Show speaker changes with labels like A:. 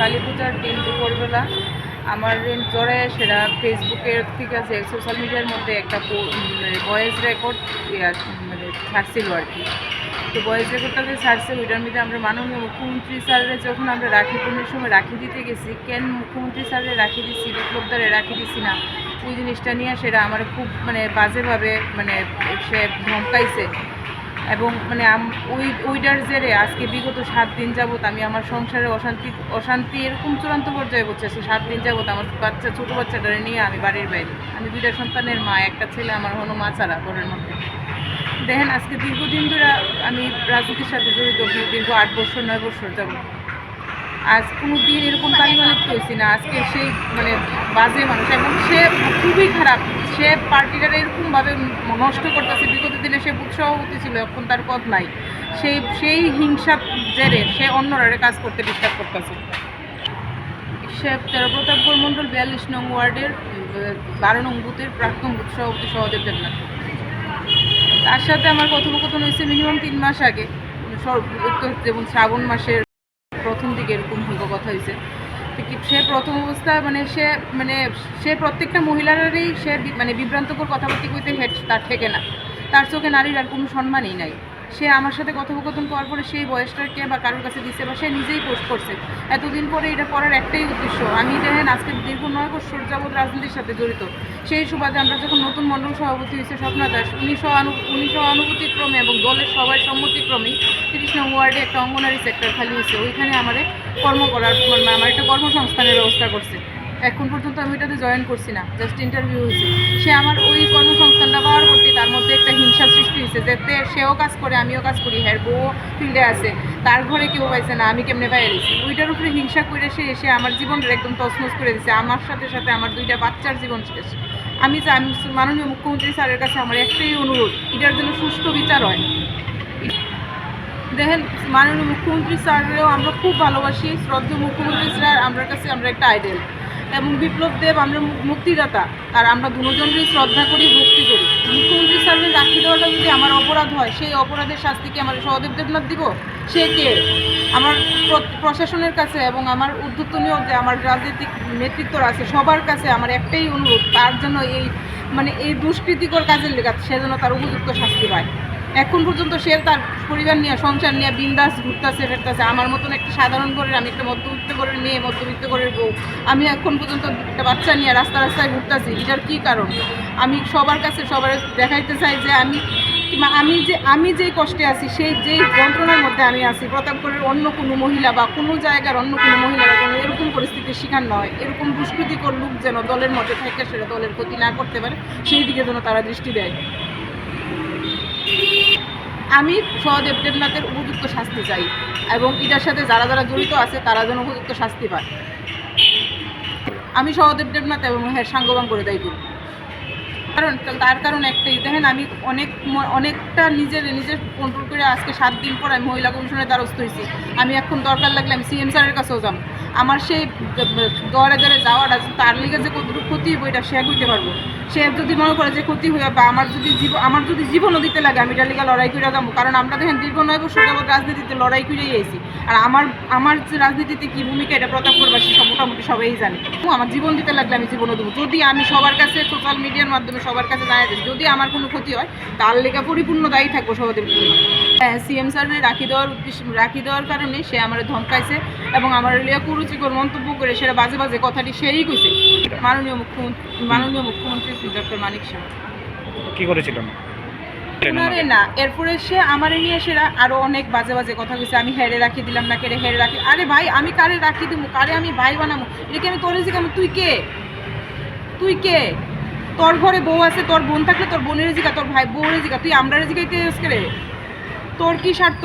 A: কালী পূজার দিন দুপুরবেলা, আমার জড়ে সেটা ফেসবুকের ঠিক আছে সোশ্যাল মিডিয়ার মধ্যে একটা ভয়েস রেকর্ড মানে ছাড়ছিল আর কি। তো ভয়েস রেকর্ডটা যে ছাড়ছে ওইটার মধ্যে আমরা মাননীয় মুখ্যমন্ত্রী স্যারের যখন আমরা রাখি পূর্ণের সময় রাখি দিতে গেছি, কেন মুখ্যমন্ত্রী স্যারের রাখি দিচ্ছি বিপ্লবদারে রাখি দিচ্ছি না, ওই জিনিসটা নিয়ে সেটা আমার খুব মানে বাজেভাবে মানে সে ধমকাইছে। এবং মানে ওই, ওইটার জেরে আজকে বিগত সাত দিন যাবত আমি আমার সংসারে অশান্তি অশান্তি এরকম চূড়ান্ত পর্যায়ে পৌঁছেছে সাত দিন যাবত আমার বাচ্চা, ছোটো বাচ্চাটারে নিয়ে আমি বাড়ির বাইরে। আমি দুইটা সন্তানের মা, একটা ছেলে, আমার হলো মা ছাড়া ঘরের মধ্যে। দেখেন, আজকে দীর্ঘদিন ধরে আমি রাজনীতির সাথে জড়িত, দীর্ঘ আট বছর, নয় বছর যাব আজ কোনো দিন এরকম তালিমালিপ্ত হয়েছি না। আজকে সেই মানে বাজে মানুষ। এবং সে খুবই খারাপ। সে পার্টিটার এরকমভাবে নষ্ট করতেছে। বিগত দিনে সে সভাপতি ছিল এখন তার পদ নাই। সেই সেই হিংসা জেরে সে অন্যরা কাজ করতে ডিস্টার্ব করতেছে। সে তেরো প্রতাপগড় মণ্ডল বিয়াল্লিশ নং ওয়ার্ডের বারো নং বুথের প্রাক্তন বুথ সভাপতি সহদেব দেবনাথ। তার সাথে আমার কথোপকথন হয়েছে মিনিমাম তিন মাস আগে। যেমন শ্রাবণ মাসের প্রথম দিকে এরকম হইব কথা হয়েছে সে প্রথম অবস্থায় মানে সে মানে সে প্রত্যেকটা মহিলারই সে মানে বিভ্রান্তকর কথাবার্তা কইতে হেড তার থেকে না। তার চোখে নারীর আর কোনো সম্মানই নাই। সে আমার সাথে কথোপকথন করার পরে সেই বয়সটাকে বা কারোর কাছে দিচ্ছে বা সে নিজেই পোস্ট করছে। এতদিন পরে এটা করার একটাই উদ্দেশ্য। আমি দেখেন আজকে দীর্ঘ নয় বছর যাবৎ রাজনীতির সাথে জড়িত। সেই সুবাদে আমরা যখন নতুন মণ্ডল সভাপতি হয়েছে স্বপ্না দাস উনিশশো আনু উনিশশো অনুভূতিক্রমে এবং দলের সবাই সম্মতিক্রমেই তিরিশ নং ওয়ার্ডে একটা অঙ্গনারী সেক্টর খালি হয়েছে। ওইখানে আমাদের কর্ম করার মানে আমার একটা কর্মসংস্থানের ব্যবস্থা করছে। এখন পর্যন্ত আমি এটাতে জয়েন করছি না জাস্ট ইন্টারভিউ হয়েছে। সে আমার ওই কর্মসংস্থানটা পাওয়ার করতে তার মধ্যে একটা হিংসা সৃষ্টি হয়েছে যাতে সেও কাজ করে, আমিও কাজ করি হ্যাঁ বউ ফিল্ডে আছে, তার ঘরে কেউ পাইছে না, আমি কেমনে পাই দিছি ওইটার উপরে হিংসা করে সে এসে আমার জীবনটা একদম তছনছ করে দিছে, আমার সাথে সাথে আমার দুইটা বাচ্চার জীবন শেষ। আমি মাননীয় মুখ্যমন্ত্রী স্যারের কাছে আমার একটাই অনুরোধ, এটার জন্য সুষ্ঠু বিচার হয়। দেখেন, মাননীয় মুখ্যমন্ত্রী স্যারেরও আমরা খুব ভালোবাসি, শ্রদ্ধেয় মুখ্যমন্ত্রী স্যার আমরা কাছে আমরা একটা আইডেল এবং বিপ্লব দেব, আমরা মুক্তিদাতা। আর আমরা দুজনকেই শ্রদ্ধা করি, ভক্তি করি। মুখ্যমন্ত্রী স্যারের রাখি দেওয়াটা যদি আমার অপরাধ হয়, সেই অপরাধের শাস্তি কি আমার সহদেব দেবনাথ দিব? সে কে? আমার প্রশাসনের কাছে এবং আমার উদ্যোতনীয় যে আমার রাজনৈতিক নেতৃত্বর আছে, সবার কাছে আমার একটাই অনুরোধ, তার জন্য এই মানে এই দুষ্কৃতিকর কাজের লেগে সে যেন তার উপযুক্ত শাস্তি পায়। এখন পর্যন্ত সে তার পরিবার নিয়ে, সংসার নিয়ে বিন্দাস ঘুরতেছে, ফেরতেছে। আমার মতন একটা সাধারণ ঘরের, আমি একটা মধ্যবিত্ত ঘরের মেয়ে, মধ্যবিত্ত ঘরের বউ। আমি এখন পর্যন্ত একটা বাচ্চা নিয়ে রাস্তা রাস্তায় ঘুরতেছি। এটার কী কারণ? আমি সবার কাছে সবার দেখাইতে চাই যে আমি কিংবা আমি যে, আমি যেই কষ্টে আছি, সেই যেই যন্ত্রণার মধ্যে আমি আছি, প্রতাপগড়ের অন্য কোনো মহিলা বা কোনো জায়গার অন্য কোনো মহিলারা যেন এরকম পরিস্থিতির শিকার নয় এরকম দুষ্কৃতিকর লোক যেন দলের মধ্যে থেকে, সেটা দলের ক্ষতি না করতে পারে, সেই দিকে যেন তারা দৃষ্টি দেয়। আমি সহদেব দেবনাথের উপযুক্ত শাস্তি চাই এবং এটার সাথে যারা যারা জড়িত আছে, তারা যেন উপযুক্ত শাস্তি পায়। আমি সহদেব দেবনাথ এবং হ্যাঁ সাঙ্গবাং করে দেয়। করি কারণ, তার কারণ একটাই, দেখেন আমি অনেক অনেকটা নিজের নিজের কন্ট্রোল করে আজকে সাত দিন পর আমি মহিলা কমিশনের দ্বারস্থ হয়েছি। আমি এখন দরকার লাগলে আমি সিএম স্যারের কাছেও যাব। আমার সেই দরে দরে যাওয়াটা, তার লিগে যে কতটুকু ক্ষতি হইব এটা সে বুঝতে পারব। সে যদি মনে করে যে ক্ষতি হয়ে বা আমার যদি জীবন আমার যদি জীবনও দিতে লাগে, আমি এটা লিগে লড়াই করে যাব। কারণ আমরা দেখেন দীর্ঘ নয় বছর যাবত রাজনীতিতে লড়াই করেই এসেছি আর আমার আমার রাজনীতিতে কী ভূমিকা, এটা প্রতাপগড়বাসী সব মোটামুটি সবাই জানে। আমার জীবন দিতে লাগলে আমি জীবনও দেবো। যদি আমি সবার কাছে সোশ্যাল মিডিয়ার মাধ্যমে সবার কাছে জানাই দিই যদি আমার কোনো ক্ষতি হয় তার লেগে পরিপূর্ণ দায়ী থাকব সহদেব হ্যাঁ সিএম স্যারের রাখি দেওয়ার উদ্দেশ্য রাখি দেওয়ার কারণে সে আমার ধমকাইছে এবং আমার লিয়া কুরুচিকর মন্তব্য করে সেটা বাজে বাজে কথাটি সেই কইছে। মাননীয় মুখ্যমন্ত্রী মাননীয় মুখ্যমন্ত্রী শ্রী ডক্টর মানিক শাহ।
B: কি করেছিলেন
A: ওনারে না এরপরে সে আমারে নিয়ে সেরা আরও অনেক বাজে বাজে কথা কইছে। আমি হেরে রাখি দিলাম না কেড়ে হেরে রাখি। আরে ভাই আমি কারে রাখি দিব কারে আমি ভাই বানাবো এটা কি আমি তোরে জিগাম? তুই কে? তুই কে? তোর ঘরে বউ আছে, তোর বোন থাকলে তোর বোনের জিগা তোর ভাই বউরে জিগা তুই আমরা জিগাইতে রে তোর কি স্বার্থ?